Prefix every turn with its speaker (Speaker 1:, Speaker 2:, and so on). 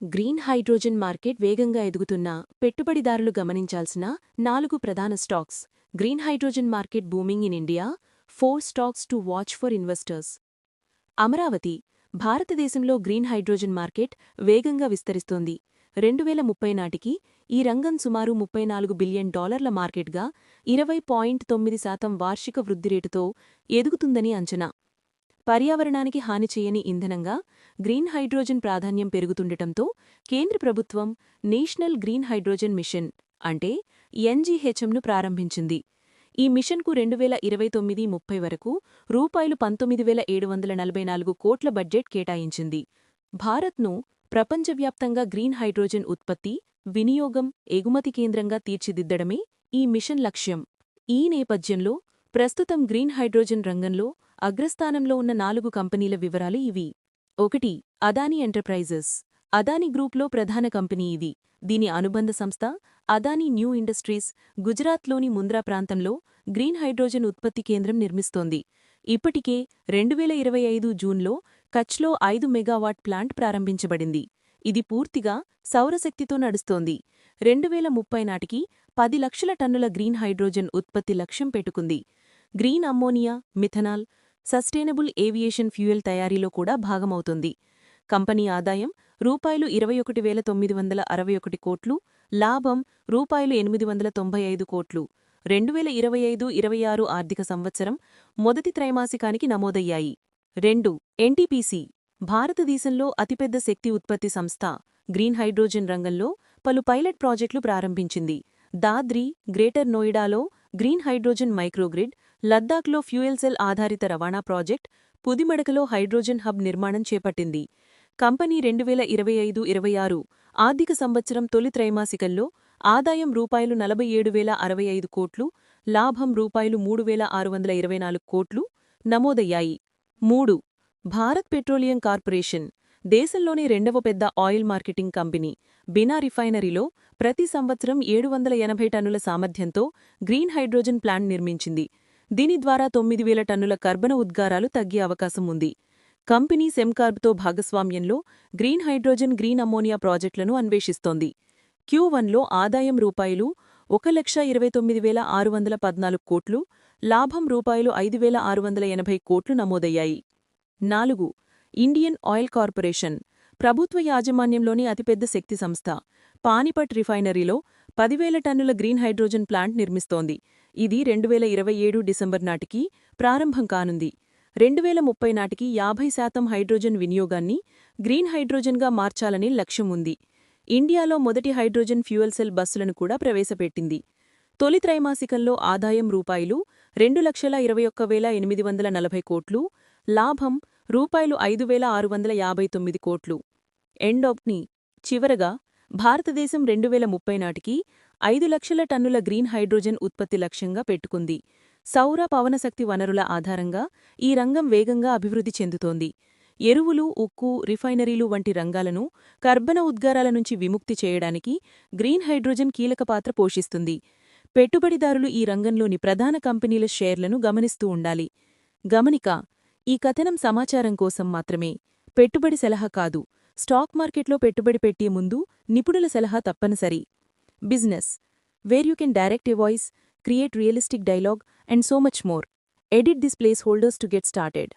Speaker 1: Green hydrogen market వేగంగా ఎదుగుతున్న పెట్టుబడిదారులు గమనించాల్సిన నాలుగు ప్రధాన stocks. Green hydrogen market booming in India four stocks to watch for investors. Amaravati భారతదేశంలో గ్రీన్ హైడ్రోజన్ మార్కెట్ వేగంగా విస్తరిస్తోంది. రెండు వేల ముప్పై నాటికి ఈ రంగం సుమారు ముప్పై నాలుగు బిలియన్ డాలర్ల మార్కెట్గా ఇరవై పాయింట్ తొమ్మిది శాతం వార్షిక వృద్ధి రేటుతో ఎదుగుతుందని అంచనా. పర్యావరణానికి హాని చేయని ఇంధనంగా గ్రీన్ హైడ్రోజన్ ప్రాధాన్యం పెరుగుతుండటంతో కేంద్ర ప్రభుత్వం నేషనల్ గ్రీన్ హైడ్రోజన్ మిషన్ అంటే ఎన్జీహెచ్ఎంను ప్రారంభించింది. ఈ మిషన్కు రెండు వేల ఇరవై తొమ్మిది ముప్పై వరకు రూపాయలు పంతొమ్మిది వేల ఏడు వందల నలభై నాలుగు కోట్ల బడ్జెట్ కేటాయించింది. భారత్ను ప్రపంచవ్యాప్తంగా గ్రీన్ హైడ్రోజన్ ఉత్పత్తి వినియోగం ఎగుమతి కేంద్రంగా తీర్చిదిద్దడమే ఈ మిషన్ లక్ష్యం. ఈ నేపథ్యంలో ప్రస్తుతం గ్రీన్ హైడ్రోజన్ రంగంలో అగ్రస్థానంలో ఉన్న నాలుగు కంపెనీల వివరాలు ఇవి. ఒకటి అదానీ ఎంటర్ప్రైజెస్. అదానీ గ్రూప్లో ప్రధాన కంపెనీ ఇది. దీని అనుబంధ సంస్థ అదానీ న్యూ ఇండస్ట్రీస్ గుజరాత్లోని ముంద్రా ప్రాంతంలో గ్రీన్ హైడ్రోజన్ ఉత్పత్తి కేంద్రం నిర్మిస్తోంది. ఇప్పటికే రెండువేల ఇరవై ఐదు జూన్లో కచ్లో ఐదు మెగావాట్ ప్లాంట్ ప్రారంభించబడింది. ఇది పూర్తిగా సౌరశక్తితో నడుస్తోంది. రెండువేల ముప్పై నాటికి పది లక్షల టన్నుల గ్రీన్ హైడ్రోజన్ ఉత్పత్తి లక్ష్యం పెట్టుకుంది. Green ammonia methanol sustainable aviation fuel తయారీలో కూడా భాగమవుతుంది. కంపెనీ ఆదాయం రూపాయలు ఇరవై ఒకటి వేల తొమ్మిది వందల అరవై ఒకటి కోట్లు లాభం రూపాయలు ఎనిమిది వందల తొంభై ఐదు కోట్లు. రెండు వేల ఇరవై ఐదు ఇరవై ఆరు ఆర్థిక సంవత్సరం మొదటి త్రైమాసికానికి నమోదయ్యాయి. రెండు ఎన్టీపీసీ భారతదేశంలో అతిపెద్ద శక్తి ఉత్పత్తి సంస్థ గ్రీన్ హైడ్రోజన్ రంగంలో పలు పైలట్ ప్రాజెక్టులు ప్రారంభించింది. దాద్రి గ్రేటర్ నోయిడాలో గ్రీన్ హైడ్రోజన్ మైక్రోగ్రిడ్ లద్దాఖ్లో ఫ్యూయల్ సెల్ ఆధారిత రవాణా ప్రాజెక్ట్ పుదిమడకలో హైడ్రోజన్ హబ్ నిర్మాణం చేపట్టింది. కంపెనీ రెండువేల ఇరవై ఐదు ఇరవై ఆరు ఆర్థిక సంవత్సరం తొలి త్రైమాసికంలో ఆదాయం రూపాయలు నలభై ఏడు వేల అరవై ఐదు కోట్లు లాభం రూపాయలు మూడు వేల ఆరు వందల ఇరవై నాలుగు కోట్లు నమోదయ్యాయి. మూడు. భారత్ పెట్రోలియం కార్పొరేషన్ దేశంలోని రెండవ పెద్ద ఆయిల్ మార్కెటింగ్ కంపెనీ. బినా రిఫైనరీలో ప్రతి సంవత్సరం ఏడు వందల ఎనభై టన్నుల సామర్థ్యంతో గ్రీన్ హైడ్రోజన్ ప్లాంట్ నిర్మించింది. దీని ద్వారా తొమ్మిది వేల టన్నుల కర్బన ఉద్గారాలు తగ్గే అవకాశం ఉంది. కంపెనీ సెమ్కార్బ్తో భాగస్వామ్యంలో గ్రీన్ హైడ్రోజన్ గ్రీన్ అమ్మోనియా ప్రాజెక్టులను అన్వేషిస్తోంది. క్యూ వన్లో ఆదాయం రూపాయలు ఒక లక్ష ఇరవై తొమ్మిది వేల ఆరు వందల పద్నాలుగు కోట్లు లాభం రూపాయలు ఐదు వేల ఆరు వందల ఎనభై కోట్లు నమోదయ్యాయి. నాలుగు ఇండియన్ ఆయిల్ కార్పొరేషన్ ప్రభుత్వ యాజమాన్యంలోని అతిపెద్ద శక్తి సంస్థ పానిపట్ రిఫైనరీలో పదివేల టన్నుల గ్రీన్ హైడ్రోజన్ ప్లాంట్ నిర్మిస్తోంది. ఇది రెండువేల ఇరవై ఏడు డిసెంబర్ నాటికి ప్రారంభం కానుంది. రెండువేల ముప్పై నాటికి యాభై శాతం హైడ్రోజన్ వినియోగాన్ని గ్రీన్ హైడ్రోజన్గా మార్చాలని లక్ష్యం ఉంది. ఇండియాలో మొదటి హైడ్రోజన్ ఫ్యూయల్ సెల్ బస్సులను కూడా ప్రవేశపెట్టింది. తొలి త్రైమాసికంలో ఆదాయం రూపాయలు రెండు లక్షల ఇరవై ఒక్క వేల ఎనిమిది వందల నలభై కోట్లు లాభం రూపాయలు ఐదు వేల ఆరు వందల యాభై తొమ్మిది కోట్లు. ఎండోప్ని చివరగా భారతదేశం రెండువేల ముప్పై నాటికి ఐదు లక్షల టన్నుల గ్రీన్ హైడ్రోజన్ ఉత్పత్తి లక్ష్యంగా పెట్టుకుంది. సౌర పవనశక్తి వనరుల ఆధారంగా ఈ రంగం వేగంగా అభివృద్ధి చెందుతోంది. ఎరువులు ఉక్కు రిఫైనరీలు వంటి రంగాలను కర్బన ఉద్గారాల నుంచి విముక్తి చేయడానికి గ్రీన్ హైడ్రోజన్ కీలక పాత్ర పోషిస్తుంది. పెట్టుబడిదారులు ఈ రంగంలోని ప్రధాన కంపెనీల షేర్లను గమనిస్తూ ఉండాలి. గమనిక ఈ కథనం సమాచారం కోసం మాత్రమే. పెట్టుబడి సలహా కాదు. స్టాక్ మార్కెట్లో పెట్టుబడి పెట్టే ముందు నిపుణుల సలహా తప్పనిసరి. Business. Where you can direct a voice create realistic dialogue and so much more. Edit this placeholders to get started.